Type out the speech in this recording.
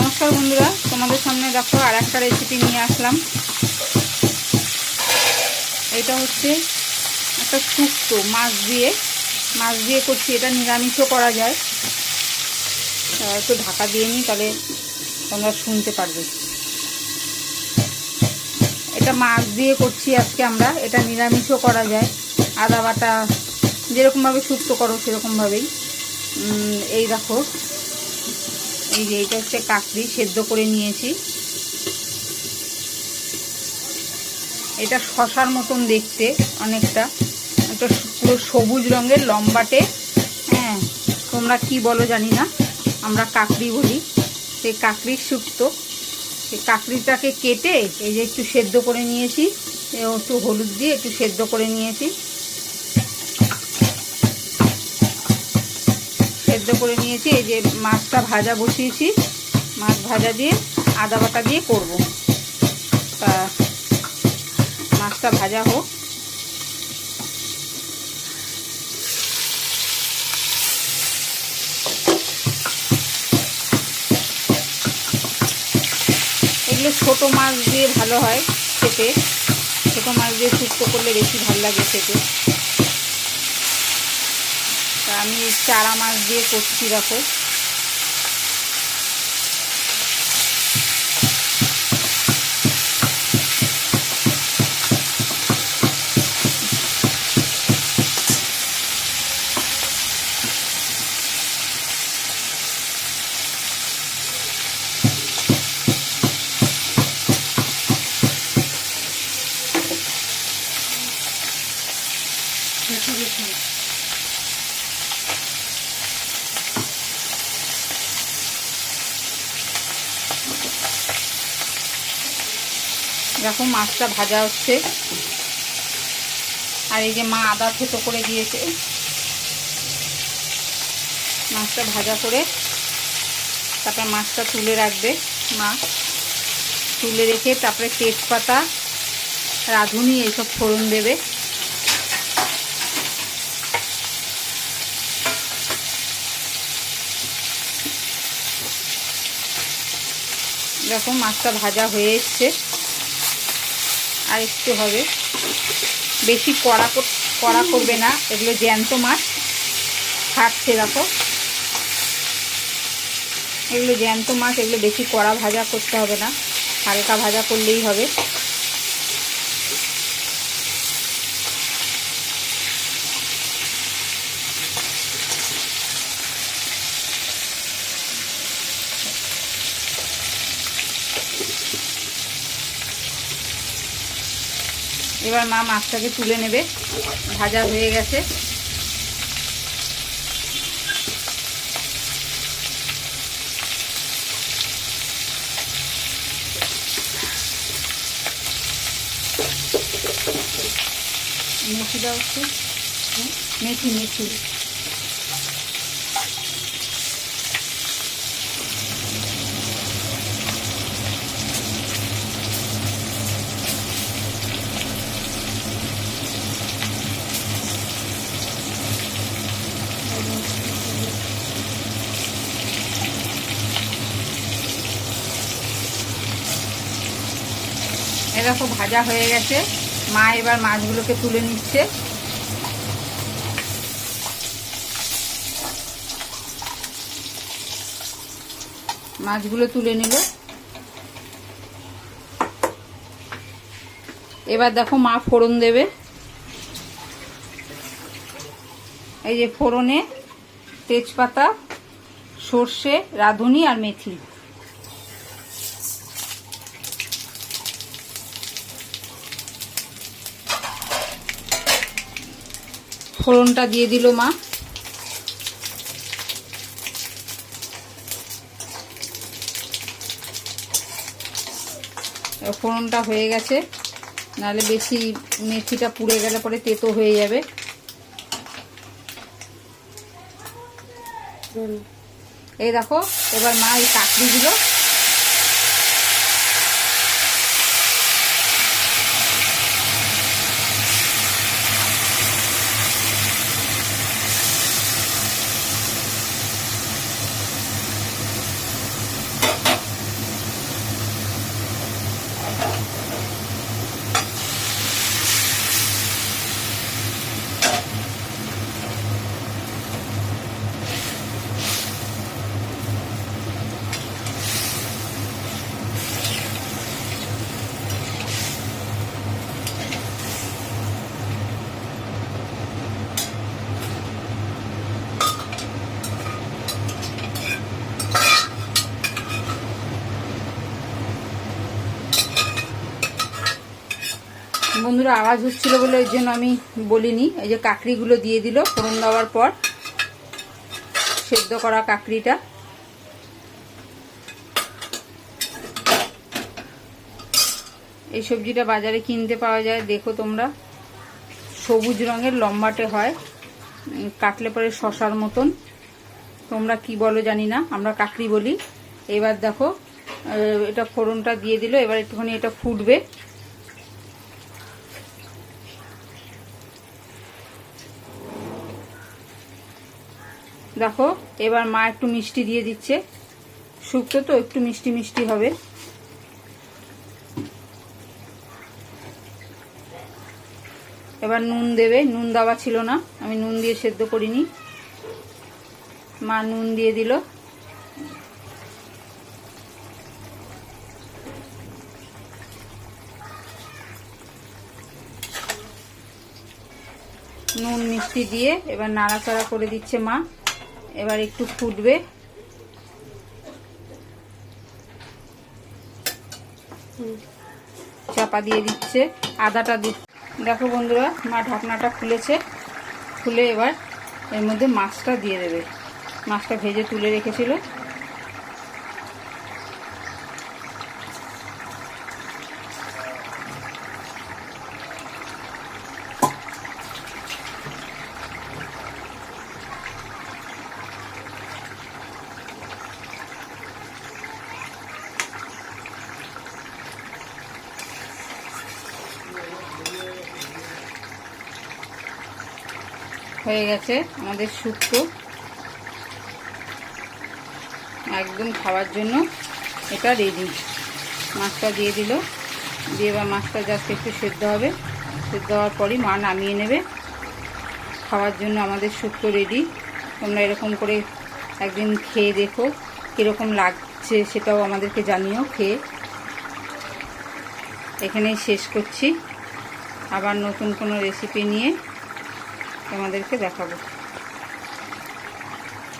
নমস্কার বন্ধুরা, তোমাদের সামনে দেখো আর একটা রেসিপি নিয়ে আসলাম। এটা হচ্ছে একটা শুক্তো মাছ দিয়ে। মাছ দিয়ে করছি, এটা নিরামিষও করা যায়। একটু ঢাকা দিয়ে নিই, তাহলে তোমরা শুনতে পারবে। এটা মাছ দিয়ে করছি আজকে আমরা, এটা নিরামিষও করা যায়। আদা বাটা যেরকমভাবে শুক্তো করো, সেরকমভাবেই। এই দেখো এই যে এটা হচ্ছে কাকড়ি সেদ্ধ করে নিয়েছি। এটা শশার মতন দেখতে অনেকটা। একটা পুরো সবুজ রঙের, লম্বাটে। হ্যাঁ তোমরা কি বলো জানি না। আমরা কাকড়ি বলি। সেই কাকড়ির শুক্তো সেই কাকড়িটাকে কেটে এই যে একটু সেদ্ধ করে নিয়েছি। একটু হলুদ দিয়ে একটু সেদ্ধ করে নিয়েছি। করে নিয়েছি, এই যে মাছটা ভাজা বসিয়েছি। মাছ ভাজা দিয়ে আদা বাটা দিয়ে করব। তা মাছটা ভাজা হোক। এগুলো ছোটো মাছ দিয়ে ভালো হয় খেতে। ছোটো মাছ দিয়ে শুক্তো করলে বেশি ভালো লাগে খেতে। আমি চারা মাছ দিয়ে করছি দেখো। দেখো মাছটা ভাজা হচ্ছে। আর এই যে মা আদা থেতো করে দিয়েছে। মাছটা ভাজা করে তারপরে মাছটা তুলে রাখবে মা। তুলে রেখে তারপরে তেজপাতা, রাঁধুনি, এইসব ফোড়ন দেবে। দেখো মাছটা ভাজা হয়ে এসছে। আর একটু হবে। বেশি কড়া কড়া করবে না, এগুলো জ্যান্ত মাছ। থাকছে দেখো। এগুলো জ্যান্ত মাছ, এগুলো বেশি কড়া ভাজা করতে হবে না। হালকা ভাজা করলেই হবে। এবার মা মাছটাকে তুলে নেবে। ভাজা হয়ে গেছে। মেথি দাও মেথি মেথি। এরকম ভাজা হয়ে গেছে। মা এবার মাছগুলোকে তুলে নিচ্ছে। মাছগুলো তুলে নিল। এবার দেখো মা ফোড়ন দেবে। এই যে ফোড়নে তেজপাতা, সর্ষে, রাঁধুনি আর মেথি। ফোড়নটা দিয়ে দিল মা। ফোড়নটা হয়ে গেছে। নাহলে বেশি মেথিটা পুড়ে গেলে পরে তেতো হয়ে যাবে। এই দেখো, এবার মা এই কাকড়িগুলো বন্ধুরা, আওয়াজ হচ্ছিল বলে ওই জন্য আমি বলিনি। এই যে কাকড়িগুলো দিয়ে দিল, ফোড়ন দেওয়ার পর সেদ্ধ করা কাকড়িটা। এই সবজিটা বাজারে কিনতে পাওয়া যায়, দেখো তোমরা। সবুজ রঙের লম্বাটে হয় কাটলে পরে শশার মতন। তোমরা কি বলো জানি না, আমরা কাকড়ি বলি। এবার দেখো এটা ফোড়নটা দিয়ে দিল, এবার একটুখানি এটা ফুটবে। দেখো এবার মা একটু মিষ্টি দিয়ে দিচ্ছে। শুক্তো তো একটু মিষ্টি মিষ্টি হবে। এবার নুন দেবে। নুন দেওয়া ছিল না। আমি নুন দিয়ে সেদ্ধ করিনি। মা নুন দিয়ে দিল। নুন মিষ্টি দিয়ে এবার নাড়াচাড়া করে দিচ্ছে মা। এবার একটু ফুটবে। চাপা দিয়ে দিচ্ছে, আদাটা দিচ্ছে। দেখো বন্ধুরা, মা ঢাকনাটা খুলেছে। খুলে এবার এর মধ্যে মাছটা দিয়ে দেবে। মাছটা ভেজে তুলে রেখেছিল। হয়ে গেছে আমাদের শুক্তো। একদম খাওয়ার জন্য এটা রেডি মাছটা দিয়ে দিল। দিয়ে এবার মাছটা জাস্ট একটু সেদ্ধ হবে। সেদ্ধ হওয়ার পরই মা নামিয়ে নেবে। খাওয়ার জন্য আমাদের শুক্তো রেডি তোমরা এরকম করে একদিন খেয়ে দেখো কীরকম লাগছে সেটাও আমাদেরকে জানিও, খেয়ে। এখানেই শেষ করছি। আবার নতুন কোনো রেসিপি নিয়ে তোমাদেরকে দেখাবো